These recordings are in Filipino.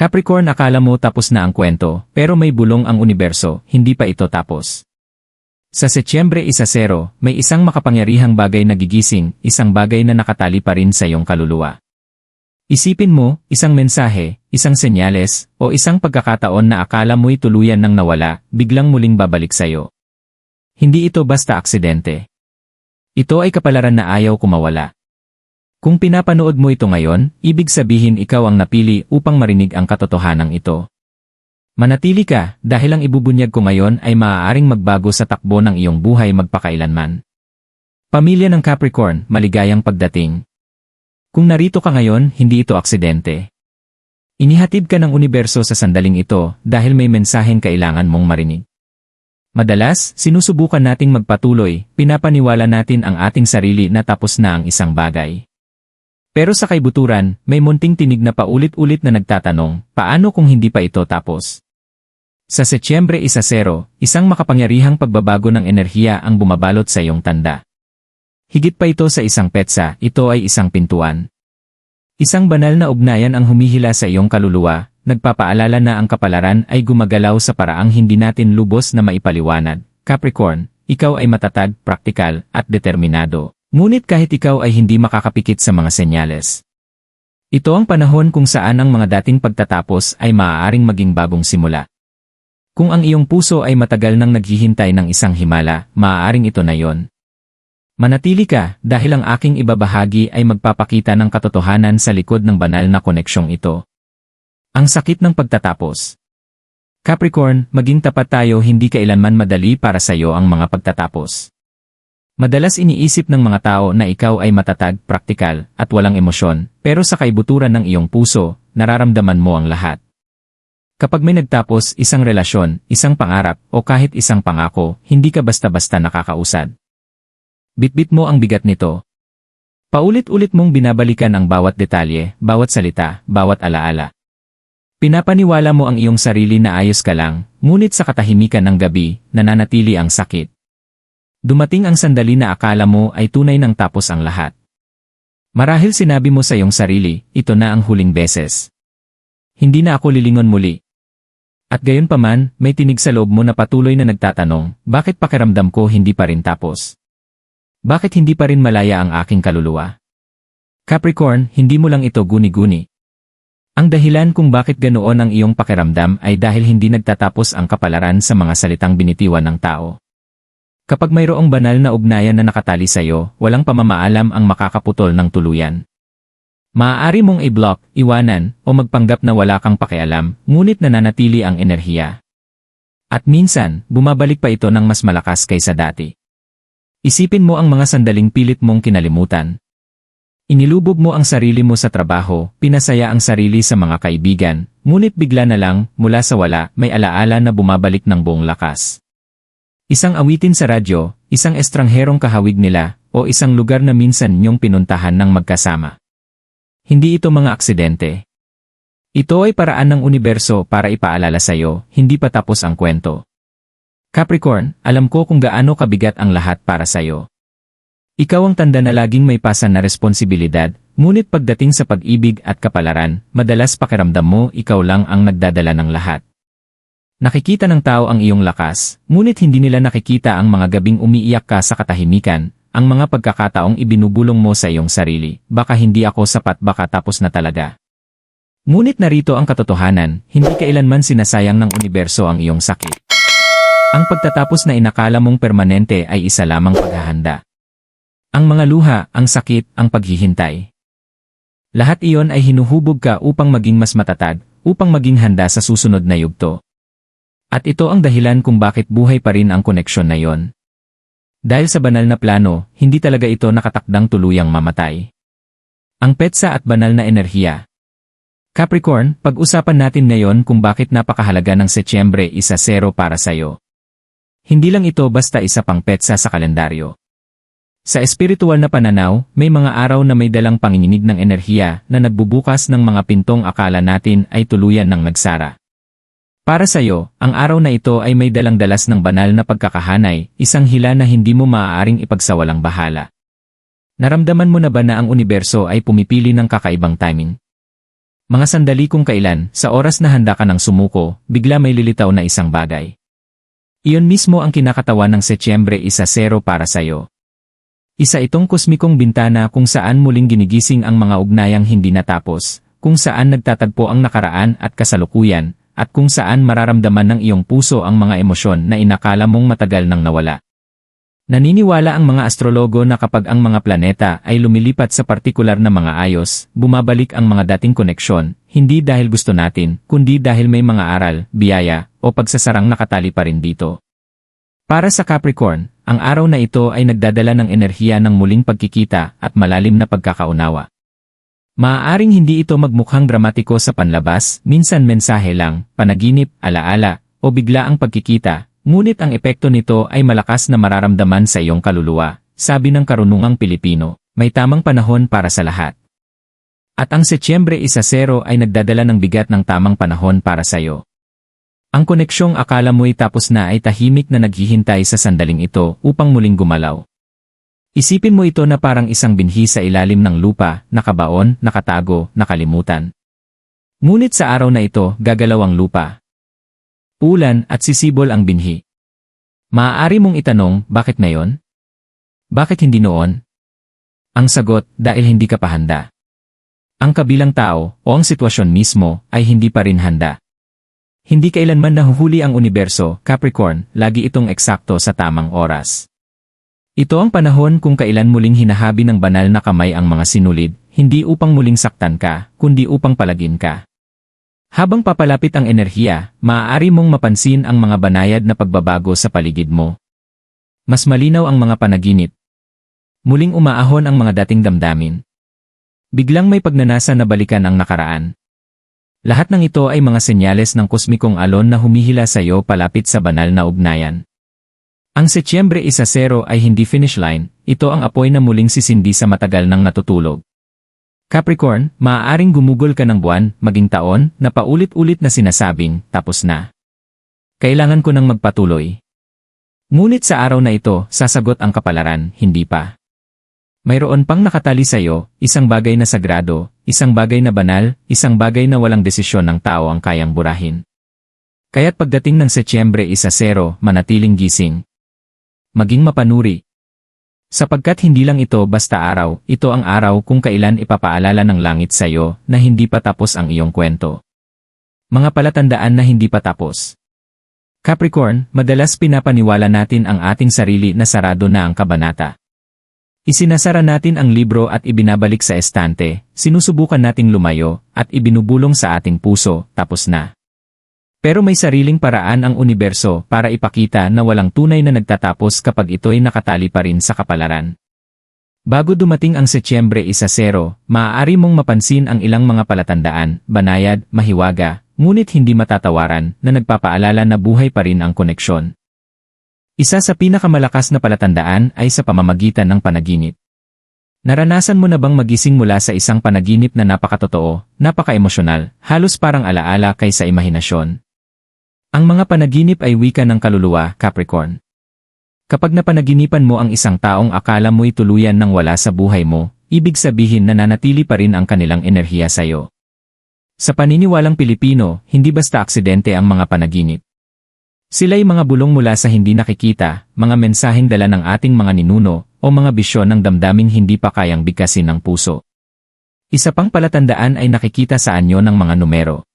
Capricorn akala mo tapos na ang kwento, pero may bulong ang universo, hindi pa ito tapos. Sa Setyembre 1-0, may isang makapangyarihang bagay na gigising, isang bagay na nakatali pa rin sa iyong kaluluwa. Isipin mo, isang mensahe, isang senyales, o isang pagkakataon na akala mo'y tuluyan ng nawala, biglang muling babalik sa'yo. Hindi ito basta aksidente. Ito ay kapalaran na ayaw kumawala. Kung pinapanood mo ito ngayon, ibig sabihin ikaw ang napili upang marinig ang katotohanan ito. Manatili ka dahil ang ibubunyag ko ngayon ay maaaring magbago sa takbo ng iyong buhay magpakailanman. Pamilya ng Capricorn, maligayang pagdating. Kung narito ka ngayon, hindi ito aksidente. Inihatid ka ng universo sa sandaling ito dahil may mensaheng kailangan mong marinig. Madalas, sinusubukan nating magpatuloy, pinapaniwala natin ang ating sarili na tapos na ang isang bagay. Pero sa kaibuturan, may munting tinig na paulit-ulit na nagtatanong, paano kung hindi pa ito tapos? Sa Setyembre 1-0, isang makapangyarihang pagbabago ng enerhiya ang bumabalot sa iyong tanda. Higit pa ito sa isang petsa, ito ay isang pintuan. Isang banal na ugnayan ang humihila sa iyong kaluluwa, nagpapaalala na ang kapalaran ay gumagalaw sa paraang hindi natin lubos na maipaliwanag. Capricorn, ikaw ay matatag, praktikal, at determinado. Ngunit kahit ikaw ay hindi makakapikit sa mga senyales. Ito ang panahon kung saan ang mga dating pagtatapos ay maaaring maging bagong simula. Kung ang iyong puso ay matagal nang naghihintay ng isang himala, maaaring ito na yon. Manatili ka dahil ang aking ibabahagi ay magpapakita ng katotohanan sa likod ng banal na koneksyong ito. Ang sakit ng pagtatapos. Capricorn, maging tapat tayo hindi kailanman madali para sa iyo ang mga pagtatapos. Madalas iniisip ng mga tao na ikaw ay matatag, praktikal, at walang emosyon, pero sa kaibuturan ng iyong puso, nararamdaman mo ang lahat. Kapag may nagtapos isang relasyon, isang pangarap, o kahit isang pangako, hindi ka basta-basta nakakausad. Bitbit mo ang bigat nito. Paulit-ulit mong binabalikan ang bawat detalye, bawat salita, bawat alaala. Pinapaniwala mo ang iyong sarili na ayos ka lang, ngunit sa katahimikan ng gabi, nananatili ang sakit. Dumating ang sandali na akala mo ay tunay ng tapos ang lahat. Marahil sinabi mo sa iyong sarili, ito na ang huling beses. Hindi na ako lilingon muli. At gayon paman, may tinig sa loob mo na patuloy na nagtatanong, bakit pakiramdam ko hindi pa rin tapos? Bakit hindi pa rin malaya ang aking kaluluwa? Capricorn, hindi mo lang ito guni-guni. Ang dahilan kung bakit ganoon ang iyong pakiramdam ay dahil hindi nagtatapos ang kapalaran sa mga salitang binitiwan ng tao. Kapag mayroong banal na ugnayan na nakatali sa iyo, walang pamamaalam ang makakaputol ng tuluyan. Maaari mong i-block, iwanan, o magpanggap na wala kang pakialam, ngunit nananatili ang enerhiya. At minsan, bumabalik pa ito ng mas malakas kaysa dati. Isipin mo ang mga sandaling pilit mong kinalimutan. Inilubog mo ang sarili mo sa trabaho, pinasaya ang sarili sa mga kaibigan, ngunit bigla na lang, mula sa wala, may alaala na bumabalik ng buong lakas. Isang awitin sa radyo, isang estrangherong kahawig nila, o isang lugar na minsan niyong pinuntahan ng magkasama. Hindi ito mga aksidente. Ito ay paraan ng universo para ipaalala sa iyo, hindi pa tapos ang kwento. Capricorn, alam ko kung gaano kabigat ang lahat para sa iyo. Ikaw ang tanda na laging may pasan na responsibilidad, ngunit pagdating sa pag-ibig at kapalaran, madalas pakiramdam mo ikaw lang ang nagdadala ng lahat. Nakikita ng tao ang iyong lakas, ngunit hindi nila nakikita ang mga gabing umiiyak ka sa katahimikan, ang mga pagkakataong ibinubulong mo sa iyong sarili, baka hindi ako sapat baka tapos na talaga. Ngunit narito ang katotohanan, hindi kailanman sinasayang ng universo ang iyong sakit. Ang pagtatapos na inakala mong permanente ay isa lamang paghahanda. Ang mga luha, ang sakit, ang paghihintay. Lahat iyon ay hinuhubog ka upang maging mas matatag, upang maging handa sa susunod na yugto. At ito ang dahilan kung bakit buhay pa rin ang koneksyon na yon. Dahil sa banal na plano, hindi talaga ito nakatakdang tuluyang mamatay. Ang petsa at banal na enerhiya. Capricorn, pag-usapan natin ngayon kung bakit napakahalaga ng Setyembre isa zero para sa'yo. Hindi lang ito basta isa pang petsa sa kalendaryo. Sa espiritual na pananaw, may mga araw na may dalang panginginig ng enerhiya na nagbubukas ng mga pintong akala natin ay tuluyan ng nagsara. Para sa iyo, ang araw na ito ay may dalang dalas ng banal na pagkakahanay, isang hila na hindi mo maaaring ipagsawalang bahala. Naramdaman mo na ba na ang universo ay pumipili ng kakaibang timing? Mga sandali kung kailan, sa oras na handa ka ng sumuko, bigla may lilitaw na isang bagay. Iyon mismo ang kinakatawan ng Setyembre isa zero para sa'yo. Isa itong kosmikong bintana kung saan muling ginigising ang mga ugnayang hindi natapos, kung saan nagtatagpo ang nakaraan at kasalukuyan, at kung saan mararamdaman ng iyong puso ang mga emosyon na inakala mong matagal nang nawala. Naniniwala ang mga astrologo na kapag ang mga planeta ay lumilipat sa partikular na mga ayos, bumabalik ang mga dating koneksyon, hindi dahil gusto natin, kundi dahil may mga aral, biyaya, o pagsasarang nakatali pa rin dito. Para sa Capricorn, ang araw na ito ay nagdadala ng enerhiya ng muling pagkikita at malalim na pagkakaunawa. Maaaring hindi ito magmukhang dramatiko sa panlabas, minsan mensahe lang, panaginip, alaala, o bigla ang pagkikita, Ngunit ang epekto nito ay malakas na mararamdaman sa iyong kaluluwa, sabi ng karunungang Pilipino, may tamang panahon para sa lahat. At ang Setyembre isa zero ay nagdadala ng bigat ng tamang panahon para sa iyo. Ang koneksyong akala mo'y tapos na ay tahimik na naghihintay sa sandaling ito upang muling gumalaw. Isipin mo ito na parang isang binhi sa ilalim ng lupa, nakabaon, nakatago, nakalimutan. Ngunit sa araw na ito, gagalaw ang lupa, ulan at sisibol ang binhi. Maaari mong itanong, bakit ngayon? Bakit hindi noon? Ang sagot, dahil hindi ka pa handa. Ang kabilang tao o ang sitwasyon mismo ay hindi pa rin handa. Hindi kailanman nahuhuli ang universo, Capricorn, lagi itong eksakto sa tamang oras. Ito ang panahon kung kailan muling hinahabi ng banal na kamay ang mga sinulid, hindi upang muling saktan ka, kundi upang palagin ka. Habang papalapit ang enerhiya, maaari mong mapansin ang mga banayad na pagbabago sa paligid mo. Mas malinaw ang mga panaginip. Muling umaahon ang mga dating damdamin. Biglang may pagnanasa na balikan ang nakaraan. Lahat ng ito ay mga senyales ng kosmikong alon na humihila sa iyo palapit sa banal na ugnayan. Ang Setyembre isa zero ay hindi finish line, ito ang apoy na muling sisindi sa matagal ng natutulog. Capricorn, maaaring gumugol ka ng buwan, maging taon, na paulit-ulit na sinasabing, tapos na. Kailangan ko nang magpatuloy. Ngunit sa araw na ito, sasagot ang kapalaran, hindi pa. Mayroon pang nakatali sa iyo, isang bagay na sagrado, isang bagay na banal, isang bagay na walang desisyon ng tao ang kayang burahin. Kaya't pagdating ng Setyembre isa zero, manatiling gising. Maging mapanuri, Sapagkat hindi lang ito basta araw, ito ang araw kung kailan ipapaalala ng langit sa iyo na hindi pa tapos ang iyong kwento. Mga palatandaan na hindi pa tapos. Capricorn, madalas pinapaniwala natin ang ating sarili na sarado na ang kabanata. Isinasara natin ang libro at ibinabalik sa estante, sinusubukan nating lumayo, at ibinubulong sa ating puso, tapos na. Pero may sariling paraan ang universo para ipakita na walang tunay na nagtatapos kapag ito'y nakatali pa rin sa kapalaran. Bago dumating ang Setyembre isa zero, maaari mong mapansin ang ilang mga palatandaan, banayad, mahiwaga, ngunit hindi matatawaran na nagpapaalala na buhay pa rin ang koneksyon. Isa sa pinakamalakas na palatandaan ay sa pamamagitan ng panaginip. Naranasan mo na bang magising mula sa isang panaginip na napakatotoo, napaka-emosyonal, halos parang alaala kaysa imahinasyon? Ang mga panaginip ay wika ng kaluluwa, Capricorn. Kapag napanaginipan mo ang isang taong akala mo'y tuluyan ng wala sa buhay mo, ibig sabihin na nanatili pa rin ang kanilang enerhiya sa iyo. Sa paniniwalang Pilipino, hindi basta aksidente ang mga panaginip. Sila'y mga bulong mula sa hindi nakikita, mga mensaheng dala ng ating mga ninuno, o mga bisyon ng damdaming hindi pa kayang bigkasin ng puso. Isa pang palatandaan ay nakikita sa anyo ng mga numero.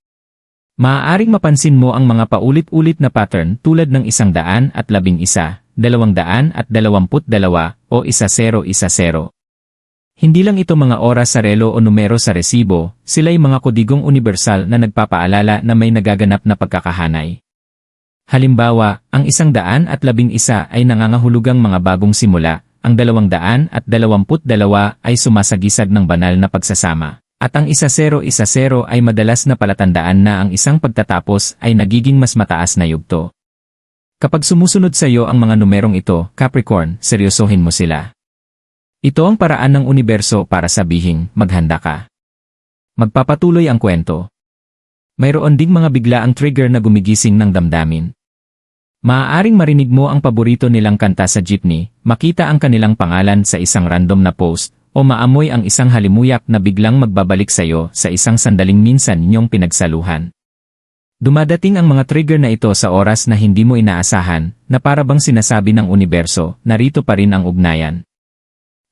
Maaaring mapansin mo ang mga paulit-ulit na pattern tulad ng isang daan at labing isa, dalawang daan at dalawamput dalawa, o isa zero isa zero. Hindi lang ito mga oras sa relo o numero sa resibo, sila'y mga kodigong universal na nagpapaalala na may nagaganap na pagkakahanay. Halimbawa, ang isang daan at labing isa ay nangangahulugang mga bagong simula, ang dalawang daan at dalawamput dalawa ay sumasagisag ng banal na pagsasama. At ang isa zero isa zero ay madalas na palatandaan na ang isang pagtatapos ay nagiging mas mataas na yugto. Kapag sumusunod sa iyo ang mga numerong ito, Capricorn, seryosohin mo sila. Ito ang paraan ng universo para sabihin, maghanda ka. Magpapatuloy ang kwento. Mayroon ding mga bigla ang trigger na gumigising ng damdamin. Maaaring marinig mo ang paborito nilang kanta sa jeepney, makita ang kanilang pangalan sa isang random na post, o maamoy ang isang halimuyak na biglang magbabalik sa'yo sa isang sandaling minsan ninyong pinagsaluhan. Dumadating ang mga trigger na ito sa oras na hindi mo inaasahan, na para bang sinasabi ng universo, narito pa rin ang ugnayan.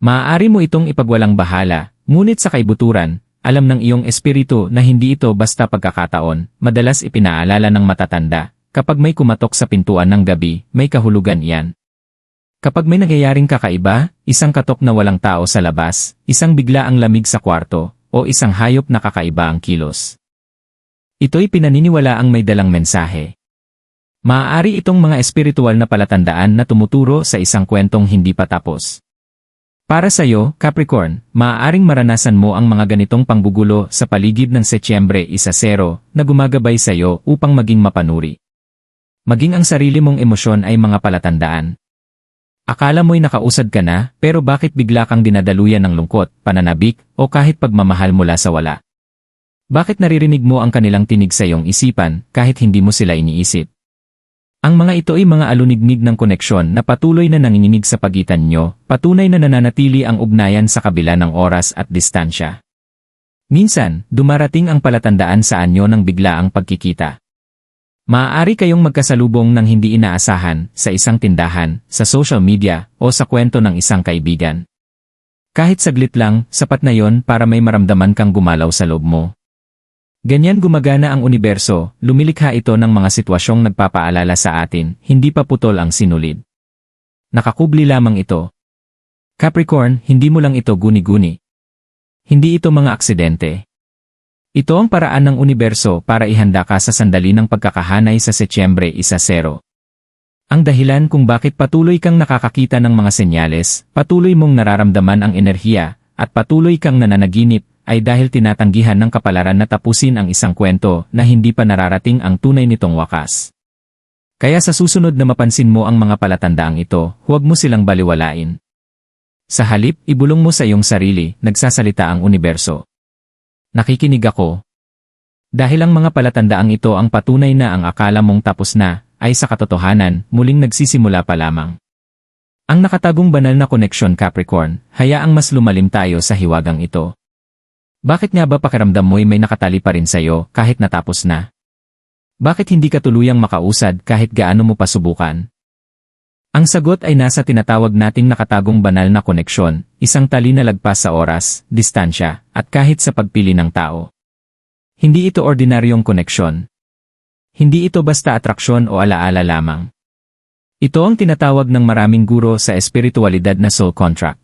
Maaari mo itong ipagwalang bahala, ngunit sa kaibuturan, alam ng iyong espiritu na hindi ito basta pagkakataon, madalas ipinaalala ng matatanda, kapag may kumatok sa pintuan ng gabi, may kahulugan iyan. Kapag may nangyayaring kakaiba, isang katok na walang tao sa labas, isang bigla ang lamig sa kwarto, o isang hayop na kakaiba ang kilos. Ito'y pinaniniwala ang may dalang mensahe. Maaari itong mga espiritual na palatandaan na tumuturo sa isang kwentong hindi pa tapos. Para sa iyo, Capricorn, maaaring maranasan mo ang mga ganitong panggugulo sa paligid ng Setyembre 1-0 na gumagabay sa iyo upang maging mapanuri. Maging ang sarili mong emosyon ay mga palatandaan. Akala mo'y nakausad ka na, pero bakit bigla kang dinadaluyan ng lungkot, pananabik, o kahit pagmamahal mula sa wala? Bakit naririnig mo ang kanilang tinig sa iyong isipan, kahit hindi mo sila iniisip? Ang mga ito ay mga alunignig ng koneksyon na patuloy na nanginginig sa pagitan nyo, patunay na nananatili ang ugnayan sa kabila ng oras at distansya. Minsan, dumarating ang palatandaan sa anyo ng bigla ang pagkikita. Maaari kayong magkasalubong ng hindi inaasahan, sa isang tindahan, sa social media, o sa kwento ng isang kaibigan. Kahit saglit lang, sapat na yon para may maramdaman kang gumalaw sa loob mo. Ganyan gumagana ang universo, lumilikha ito ng mga sitwasyong nagpapaalala sa atin, hindi pa putol ang sinulid. Nakakubli lamang ito. Capricorn, hindi mo lang ito guni-guni. Hindi ito mga aksidente. Ito ang paraan ng universo para ihanda ka sa sandali ng pagkakahanay sa Setyembre 1-0. Ang dahilan kung bakit patuloy kang nakakakita ng mga senyales, patuloy mong nararamdaman ang enerhiya, at patuloy kang nananaginip, ay dahil tinatanggihan ng kapalaran na tapusin ang isang kwento na hindi pa nararating ang tunay nitong wakas. Kaya sa susunod na mapansin mo ang mga palatandaang ito, huwag mo silang baliwalain. Sa halip, ibulong mo sa iyong sarili, nagsasalita ang universo. Nakikinig ako. Dahil ang mga palatandaang ito ang patunay na ang akala mong tapos na, ay sa katotohanan, muling nagsisimula pa lamang. Ang nakatagong banal na koneksyon Capricorn, hayaang mas lumalim tayo sa hiwagang ito. Bakit nga ba pakiramdam mo'y may nakatali pa rin sa'yo kahit natapos na? Bakit hindi ka tuluyang makausad kahit gaano mo pa subukan? Ang sagot ay nasa tinatawag nating nakatagong banal na koneksyon, isang tali na lagpas sa oras, distansya, at kahit sa pagpili ng tao. Hindi ito ordinaryong koneksyon. Hindi ito basta atraksyon o alaala lamang. Ito ang tinatawag ng maraming guro sa espiritualidad na soul contract.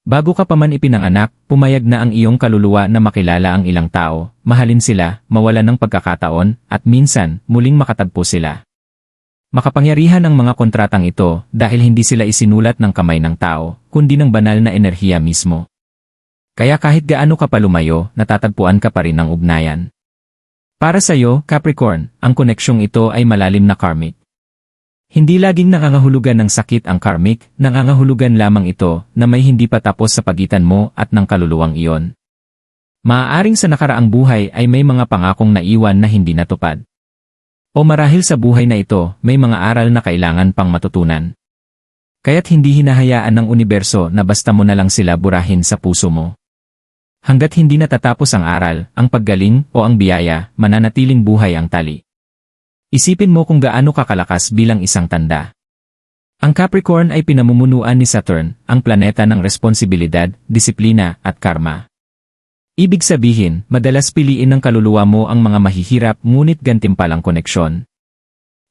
Bago ka pa man ipinanganak, pumayag na ang iyong kaluluwa na makilala ang ilang tao, mahalin sila, mawalan ng pagkakataon, at minsan, muling makatagpo sila. Makapangyarihan ang mga kontratang ito dahil hindi sila isinulat ng kamay ng tao, kundi ng banal na enerhiya mismo. Kaya kahit gaano ka pa lumayo, natatagpuan ka pa rin ng ugnayan. Para sa iyo, Capricorn, ang koneksyong ito ay malalim na karmic. Hindi laging nangangahulugan ng sakit ang karmic, nangangahulugan lamang ito na may hindi pa tapos sa pagitan mo at ng kaluluwang iyon. Maaaring sa nakaraang buhay ay may mga pangakong naiwan na hindi natupad. O marahil sa buhay na ito, may mga aral na kailangan pang matutunan. Kaya't hindi hinahayaan ng universo na basta mo na lang sila burahin sa puso mo. Hanggat hindi natatapos ang aral, ang paggaling o ang biyaya, mananatiling buhay ang tali. Isipin mo kung gaano kakalakas bilang isang tanda. Ang Capricorn ay pinamumunuan ni Saturn, ang planeta ng responsibilidad, disiplina, at karma. Ibig sabihin, madalas piliin ng kaluluwa mo ang mga mahihirap ngunit gantimpalang koneksyon.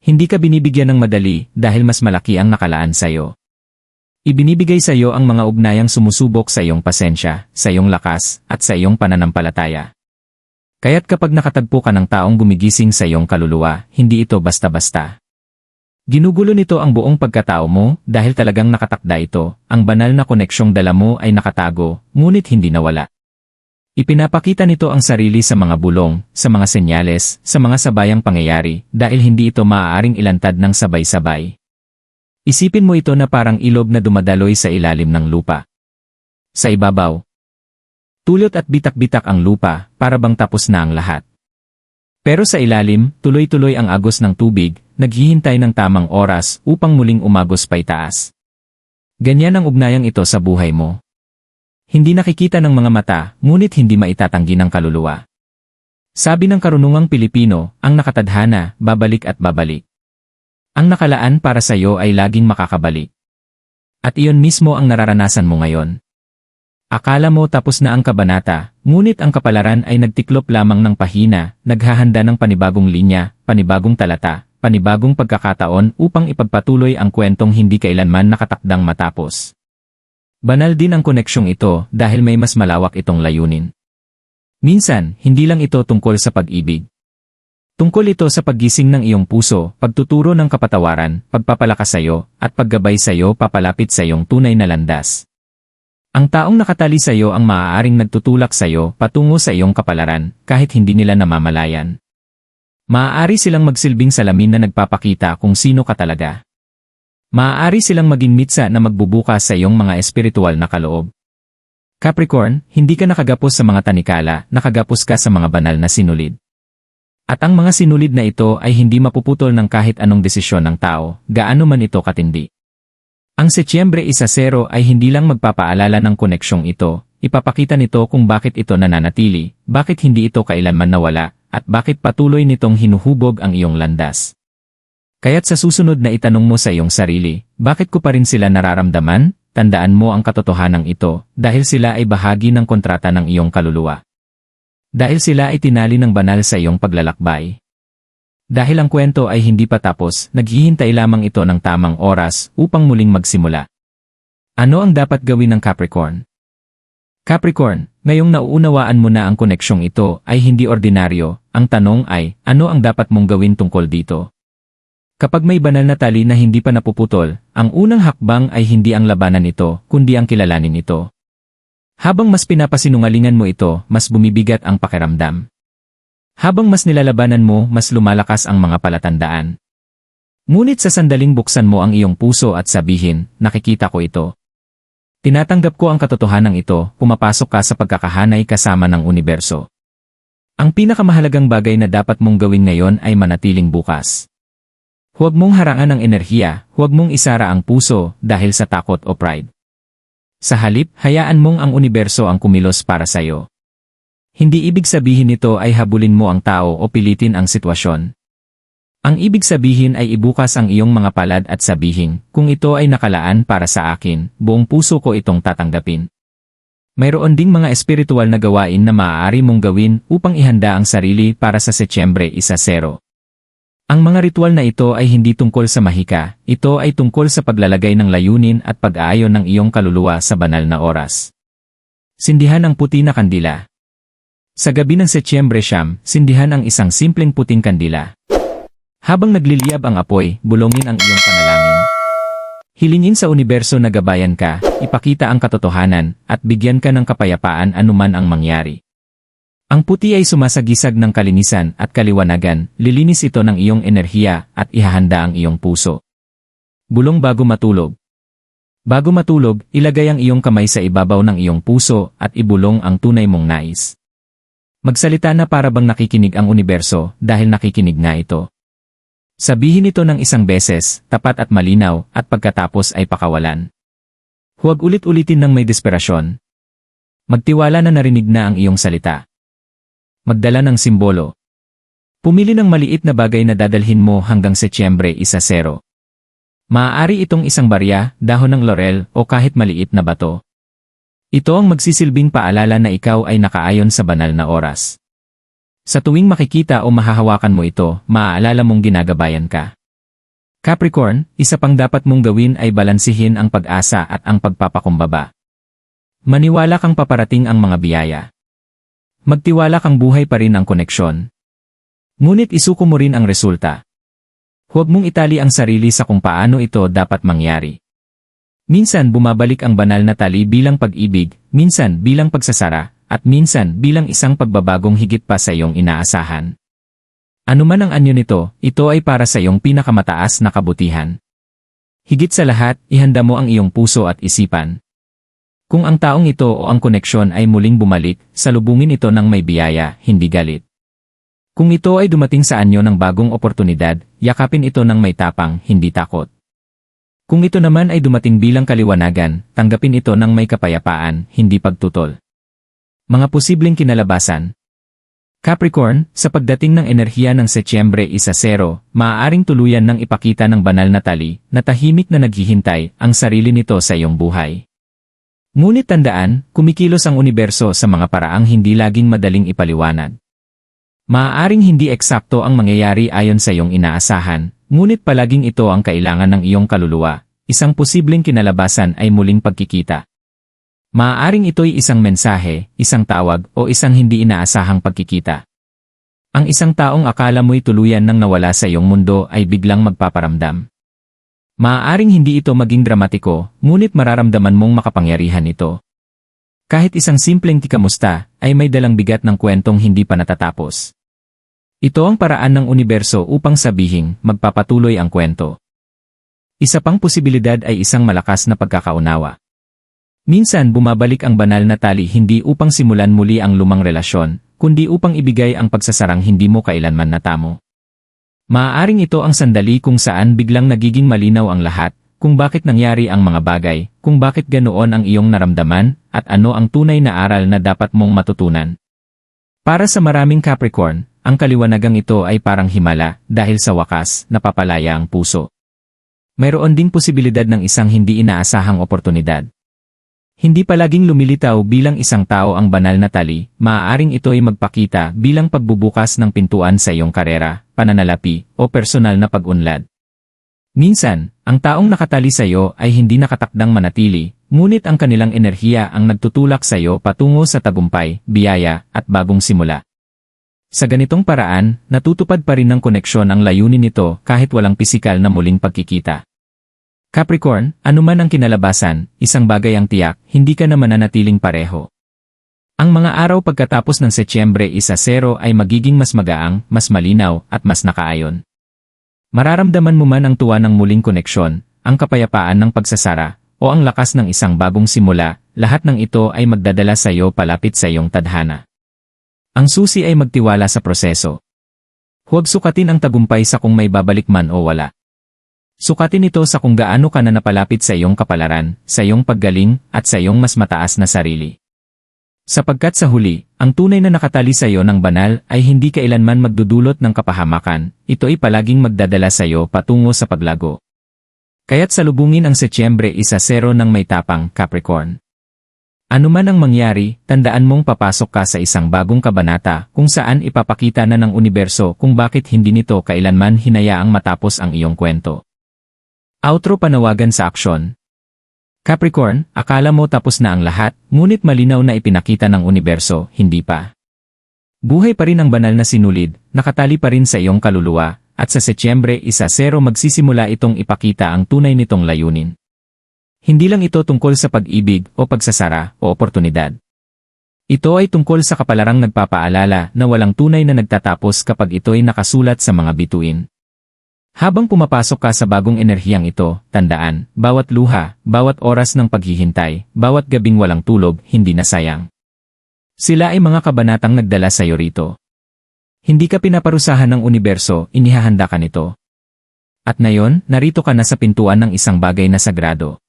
Hindi ka binibigyan ng madali dahil mas malaki ang nakalaan sa iyo. Ibinibigay sa iyo ang mga ugnayang sumusubok sa iyong pasensya, sa iyong lakas, at sa iyong pananampalataya. Kaya't kapag nakatagpo ka ng taong gumigising sa iyong kaluluwa, hindi ito basta-basta. Ginugulo nito ang buong pagkatao mo dahil talagang nakatakda ito, ang banal na koneksyong dala mo ay nakatago, ngunit hindi nawala. Ipinapakita nito ang sarili sa mga bulong, sa mga senyales, sa mga sabayang pangyayari, dahil hindi ito maaaring ilantad ng sabay-sabay. Isipin mo ito na parang ilog na dumadaloy sa ilalim ng lupa. Sa ibabaw, Tulot at bitak-bitak ang lupa, para bang tapos na ang lahat. Pero sa ilalim, tuloy-tuloy ang agos ng tubig, naghihintay ng tamang oras upang muling umagos pa itaas. Ganyan ang ugnayang ito sa buhay mo. Hindi nakikita ng mga mata, ngunit hindi maitatanggi ng kaluluwa. Sabi ng karunungang Pilipino, ang nakatadhana, babalik at babalik. Ang nakalaan para sa iyo ay laging makakabalik. At iyon mismo ang nararanasan mo ngayon. Akala mo tapos na ang kabanata, ngunit ang kapalaran ay nagtiklop lamang ng pahina, naghahanda ng panibagong linya, panibagong talata, panibagong pagkakataon upang ipagpatuloy ang kwentong hindi kailanman nakatakdang matapos. Banal din ang koneksyong ito dahil may mas malawak itong layunin. Minsan, hindi lang ito tungkol sa pag-ibig. Tungkol ito sa paggising ng iyong puso, pagtuturo ng kapatawaran, pagpapalakas sa iyo, at paggabay sa iyo papalapit sa iyong tunay na landas. Ang taong nakatali sa iyo ang maaaring nagtutulak sa iyo patungo sa iyong kapalaran, kahit hindi nila namamalayan. Maaari silang magsilbing salamin na nagpapakita kung sino ka talaga. Maaari silang maging mitsa na magbubukas sa iyong mga espiritual na kaloob. Capricorn, hindi ka nakagapos sa mga tanikala, nakagapos ka sa mga banal na sinulid. At ang mga sinulid na ito ay hindi mapuputol ng kahit anong desisyon ng tao, gaano man ito katindi. Ang Setyembre 1-0 ay hindi lang magpapaalala ng koneksyong ito, ipapakita nito kung bakit ito nananatili, bakit hindi ito kailanman nawala, at bakit patuloy nitong hinuhubog ang iyong landas. Kaya't sa susunod na itanong mo sa iyong sarili, bakit ko pa rin sila nararamdaman? Tandaan mo ang katotohanan ito, dahil sila ay bahagi ng kontrata ng iyong kaluluwa. Dahil sila ay tinali ng banal sa iyong paglalakbay. Dahil ang kwento ay hindi pa tapos, naghihintay lamang ito ng tamang oras upang muling magsimula. Ano ang dapat gawin ng Capricorn? Capricorn, ngayong nauunawaan mo na ang koneksyong ito ay hindi ordinaryo, ang tanong ay, ano ang dapat mong gawin tungkol dito? Kapag may banal na tali na hindi pa napuputol, ang unang hakbang ay hindi ang labanan ito, kundi ang kilalanin ito. Habang mas pinapasinungalingan mo ito, mas bumibigat ang pakiramdam. Habang mas nilalabanan mo, mas lumalakas ang mga palatandaan. Ngunit sa sandaling buksan mo ang iyong puso at sabihin, nakikita ko ito. Tinatanggap ko ang katotohanan ito, pumapasok ka sa pagkakahanay kasama ng universo. Ang pinakamahalagang bagay na dapat mong gawin ngayon ay manatiling bukas. Huwag mong harangan ang enerhiya, huwag mong isara ang puso dahil sa takot o pride. Sa halip, hayaan mong ang universo ang kumilos para sa iyo. Hindi ibig sabihin nito ay habulin mo ang tao o pilitin ang sitwasyon. Ang ibig sabihin ay ibukas ang iyong mga palad at sabihin, kung ito ay nakalaan para sa akin, buong puso ko itong tatanggapin. Mayroon ding mga espiritual na gawain na maaari mong gawin upang ihanda ang sarili para sa Setyembre 1-0. Ang mga ritual na ito ay hindi tungkol sa mahika, ito ay tungkol sa paglalagay ng layunin at pag-aayon ng iyong kaluluwa sa banal na oras. Sindihan ang puti na kandila. Sa gabi ng Setyembre Siyam, sindihan ang isang simpleng puting kandila. Habang nagliliyab ang apoy, bulongin ang iyong panalangin. Hilingin sa universo na gabayan ka, ipakita ang katotohanan, at bigyan ka ng kapayapaan anuman ang mangyari. Ang puti ay sumasagisag ng kalinisan at kaliwanagan, lilinis ito ng iyong enerhiya at ihahanda ang iyong puso. Bulong bago matulog. Bago matulog, ilagay ang iyong kamay sa ibabaw ng iyong puso at ibulong ang tunay mong nais. Magsalita na para bang nakikinig ang universo dahil nakikinig nga ito. Sabihin ito ng isang beses, tapat at malinaw, at pagkatapos ay pakawalan. Huwag ulit-ulitin ng may desperasyon. Magtiwala na narinig na ang iyong salita magdala ng simbolo. Pumili ng maliit na bagay na dadalhin mo hanggang Setyembre 1-0. Maaari itong isang barya, dahon ng laurel, o kahit maliit na bato. Ito ang magsisilbing paalala na ikaw ay nakaayon sa banal na oras. Sa tuwing makikita o mahahawakan mo ito, maaalala mong ginagabayan ka. Capricorn, isa pang dapat mong gawin ay balansihin ang pag-asa at ang pagpapakumbaba. Maniwala kang paparating ang mga biyaya. Magtiwala kang buhay pa rin ang koneksyon. Ngunit isuko mo rin ang resulta. Huwag mong itali ang sarili sa kung paano ito dapat mangyari. Minsan bumabalik ang banal na tali bilang pag-ibig, minsan bilang pagsasara, at minsan bilang isang pagbabagong higit pa sa iyong inaasahan. Ano man ang anyo nito, ito ay para sa iyong pinakamataas na kabutihan. Higit sa lahat, ihanda mo ang iyong puso at isipan. Kung ang taong ito o ang koneksyon ay muling bumalik, salubungin ito ng may biyaya, hindi galit. Kung ito ay dumating sa anyo ng bagong oportunidad, yakapin ito ng may tapang, hindi takot. Kung ito naman ay dumating bilang kaliwanagan, tanggapin ito ng may kapayapaan, hindi pagtutol. Mga posibleng kinalabasan. Capricorn, sa pagdating ng enerhiya ng Setyembre 1-0, maaaring tuluyan ng ipakita ng banal na tali na tahimik na naghihintay ang sarili nito sa iyong buhay. Ngunit tandaan, kumikilos ang universo sa mga paraang hindi laging madaling ipaliwanag. Maaaring hindi eksakto ang mangyayari ayon sa iyong inaasahan, Ngunit palaging ito ang kailangan ng iyong kaluluwa, isang posibleng kinalabasan ay muling pagkikita. Maaaring ito'y isang mensahe, isang tawag, o isang hindi inaasahang pagkikita. Ang isang taong akala mo'y tuluyan nang nawala sa iyong mundo ay biglang magpaparamdam. Maaaring hindi ito maging dramatiko, ngunit mararamdaman mong makapangyarihan ito. Kahit isang simpleng tikamusta, ay may dalang bigat ng kwentong hindi pa natatapos. Ito ang paraan ng universo upang sabihin, magpapatuloy ang kwento. Isa pang posibilidad ay isang malakas na pagkakaunawa. Minsan bumabalik ang banal na tali hindi upang simulan muli ang lumang relasyon, kundi upang ibigay ang pagsasarang hindi mo kailanman natamo. Maaaring ito ang sandali kung saan biglang nagiging malinaw ang lahat, kung bakit nangyari ang mga bagay, kung bakit ganoon ang iyong naramdaman, at ano ang tunay na aral na dapat mong matutunan. Para sa maraming Capricorn, ang kaliwanagang ito ay parang himala dahil sa wakas napapalaya ang puso. Mayroon ding posibilidad ng isang hindi inaasahang oportunidad. Hindi palaging lumilitaw bilang isang tao ang banal na tali, maaaring ito ay magpakita bilang pagbubukas ng pintuan sa iyong karera, pananalapi, o personal na pag-unlad. Minsan, ang taong nakatali sa iyo ay hindi nakatakdang manatili, ngunit ang kanilang enerhiya ang nagtutulak sa iyo patungo sa tagumpay, biyaya, at bagong simula. Sa ganitong paraan, natutupad pa rin ng koneksyon ang layunin nito kahit walang pisikal na muling pagkikita. Capricorn, anuman ang kinalabasan, isang bagay ang tiyak, hindi ka na mananatiling pareho. Ang mga araw pagkatapos ng Setyembre 1-0 ay magiging mas magaang, mas malinaw, at mas nakaayon. Mararamdaman mo man ang tuwa ng muling koneksyon, ang kapayapaan ng pagsasara, o ang lakas ng isang bagong simula, lahat ng ito ay magdadala sa iyo palapit sa iyong tadhana. Ang susi ay magtiwala sa proseso. Huwag sukatin ang tagumpay sa kung may babalik man o wala. Sukatin ito sa kung gaano ka na napalapit sa iyong kapalaran, sa iyong paggaling, at sa iyong mas mataas na sarili. Sapagkat sa huli, ang tunay na nakatali sa iyo ng banal ay hindi kailanman magdudulot ng kapahamakan, ito ay palaging magdadala sa iyo patungo sa paglago. Kaya't salubungin ang Setyembre 1-0 ng may tapang, Capricorn. Ano man ang mangyari, tandaan mong papasok ka sa isang bagong kabanata kung saan ipapakita na ng universo kung bakit hindi nito kailanman hinayaang matapos ang iyong kwento. Outro panawagan sa aksyon. Capricorn, akala mo tapos na ang lahat, ngunit malinaw na ipinakita ng universo, hindi pa. Buhay pa rin ang banal na sinulid, nakatali pa rin sa iyong kaluluwa, at sa Setyembre 1-0 magsisimula itong ipakita ang tunay nitong layunin. Hindi lang ito tungkol sa pag-ibig o pagsasara o oportunidad. Ito ay tungkol sa kapalarang nagpapaalala na walang tunay na nagtatapos kapag ito ay nakasulat sa mga bituin. Habang pumapasok ka sa bagong enerhiyang ito, tandaan, bawat luha, bawat oras ng paghihintay, bawat gabing walang tulog, hindi na sayang. Sila ay mga kabanatang nagdala sa iyo rito. Hindi ka pinaparusahan ng universo, inihahanda ka nito. At ngayon, narito ka na sa pintuan ng isang bagay na sagrado.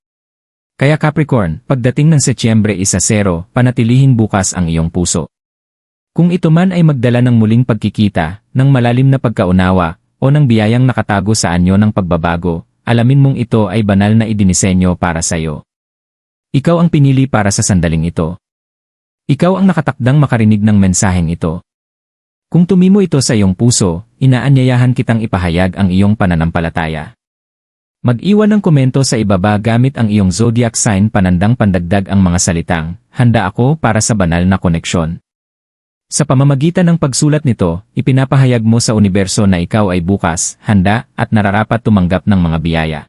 Kaya Capricorn, pagdating ng Setyembre 1-0, panatilihin bukas ang iyong puso. Kung ito man ay magdala ng muling pagkikita, ng malalim na pagkaunawa, o ng biyayang nakatago sa anyo ng pagbabago, alamin mong ito ay banal na idinisenyo para sa iyo. Ikaw ang pinili para sa sandaling ito. Ikaw ang nakatakdang makarinig ng mensaheng ito. Kung tumimo ito sa iyong puso, inaanyayahan kitang ipahayag ang iyong pananampalataya. Mag-iwan ng komento sa ibaba gamit ang iyong zodiac sign panandang pandagdag ang mga salitang, handa ako para sa banal na koneksyon. Sa pamamagitan ng pagsulat nito, ipinapahayag mo sa universo na ikaw ay bukas, handa, at nararapat tumanggap ng mga biyaya.